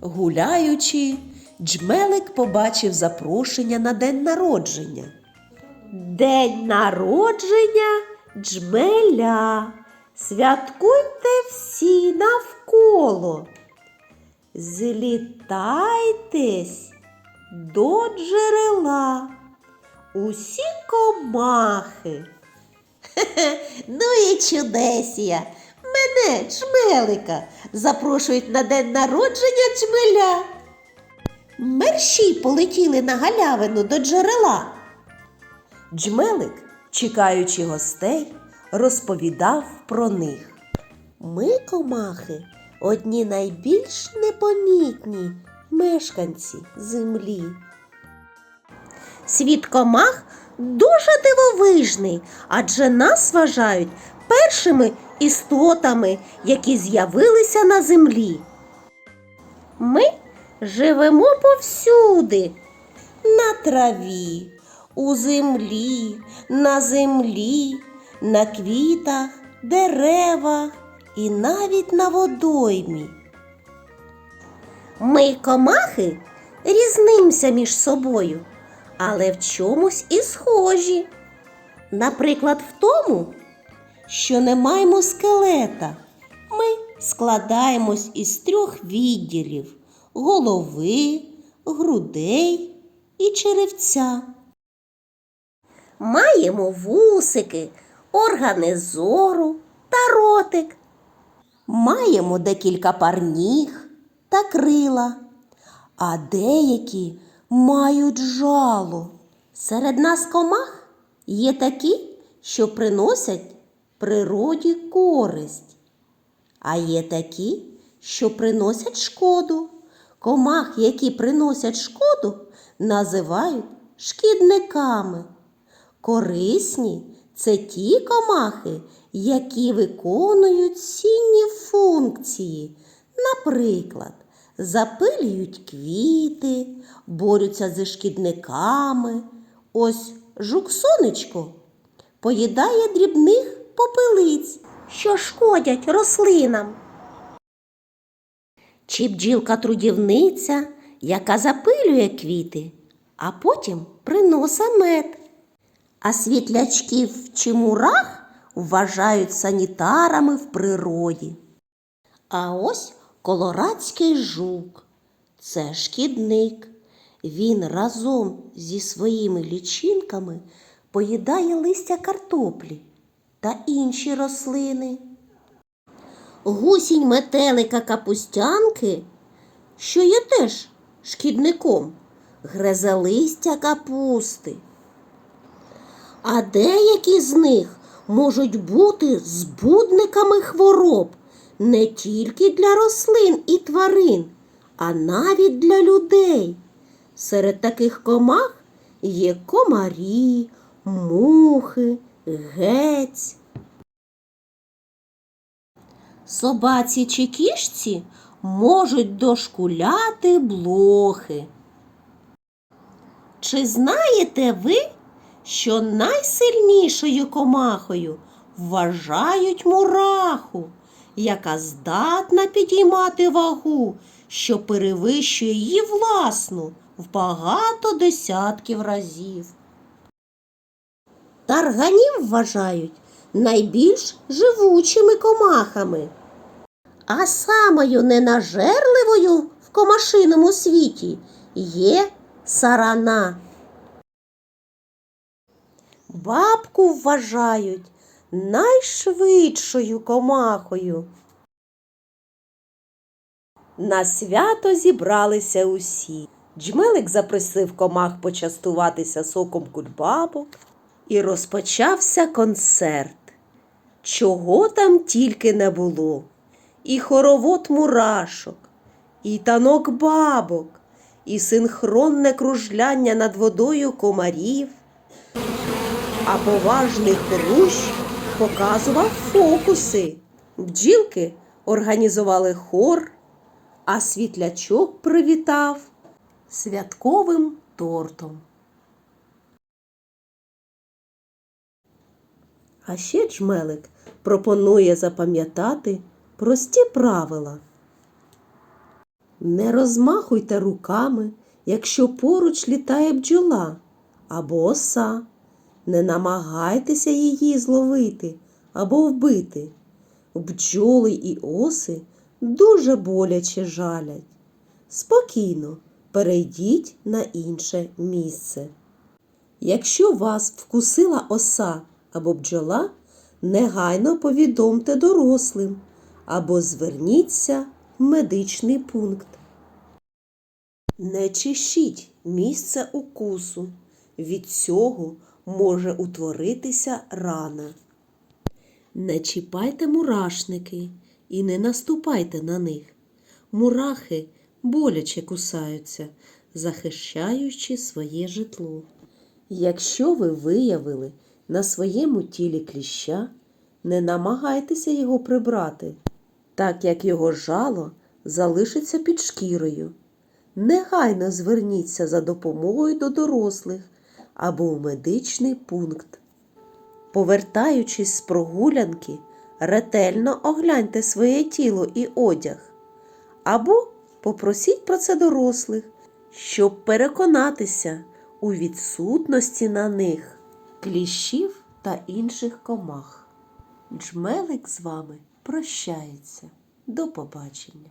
Гуляючи, джмелик побачив запрошення на день народження. День народження джмеля. Святкуйте всі навколо. Злітайтесь до джерела. Усі комахи. Хе-хе, ну і чудесія. Мене, джмелика, запрошують на день народження джмеля. Мерщій полетіли на галявину до джерела. Джмелик, чекаючи гостей, розповідав про них. Ми, комахи, одні найбільш непомітні мешканці землі. Світ комах дуже дивовижний, адже нас вважають першими істотами, які з'явилися на землі. Ми живемо повсюди, на траві, у землі, на землі, на квітах, деревах і навіть на водоймі. Ми, комахи, різнимося між собою, але в чомусь і схожі. Наприклад, в тому, що не маємо скелета. Ми складаємось із трьох відділів голови, грудей і черевця. Маємо вусики, органи зору та ротик. Маємо декілька пар ніг та крила, а деякі мають жало. Серед нас комах є такі, що приносять природі користь, а є такі, що приносять шкоду. Комах, які приносять шкоду, називають шкідниками. Корисні це ті комахи, які виконують цінні функції. Наприклад, запилюють квіти, борються зі шкідниками. Ось жук-сонечко поїдає дрібних попелиць, що шкодять рослинам. Чи бджілка-трудівниця, яка запилює квіти, а потім приноса мед. А світлячків чи мурах вважають санітарами в природі. А ось колорадський жук це шкідник. Він разом зі своїми лічинками поїдає листя картоплі та інші рослини. Гусінь метелика капустянки, що є теж шкідником, грезе листя капусти. А деякі з них можуть бути збудниками хвороб не тільки для рослин і тварин, а навіть для людей. Серед таких комах є комарі, мухи, гець. Собаці чи кішці можуть дошкуляти блохи. Чи знаєте ви, що найсильнішою комахою вважають мураху, яка здатна підіймати вагу, що перевищує її власну в багато десятків разів? Тарганів вважають найбільш живучими комахами. А самою ненажерливою в комашиному світі є сарана. Бабку вважають найшвидшою комахою. На свято зібралися усі. Джмелик запросив комах почастуватися соком кульбабок, і розпочався концерт. Чого там тільки не було. І хоровод мурашок, і танок бабок, і синхронне кружляння над водою комарів. А поважний хрущ показував фокуси. Бджілки організували хор, а світлячок привітав святковим тортом. А ще джмелик пропонує запам'ятати прості правила. Не розмахуйте руками, якщо поруч літає бджола або оса. Не намагайтеся її зловити або вбити. Бджоли і оси дуже боляче жалять. Спокійно перейдіть на інше місце. Якщо вас вкусила оса або бджола, негайно повідомте дорослим або зверніться в медичний пункт. Не чешіть місце укусу. Від цього може утворитися рана. Не чіпайте мурашники і не наступайте на них. Мурахи боляче кусаються, захищаючи своє житло. Якщо ви виявили на своєму тілі кліща, не намагайтеся його прибрати, так як його жало залишиться під шкірою. Негайно зверніться за допомогою до дорослих або в медичний пункт. Повертаючись з прогулянки, ретельно огляньте своє тіло і одяг. Або попросіть про це дорослих, щоб переконатися у відсутності на них кліщів та інших комах. Джмелик з вами прощається. До побачення!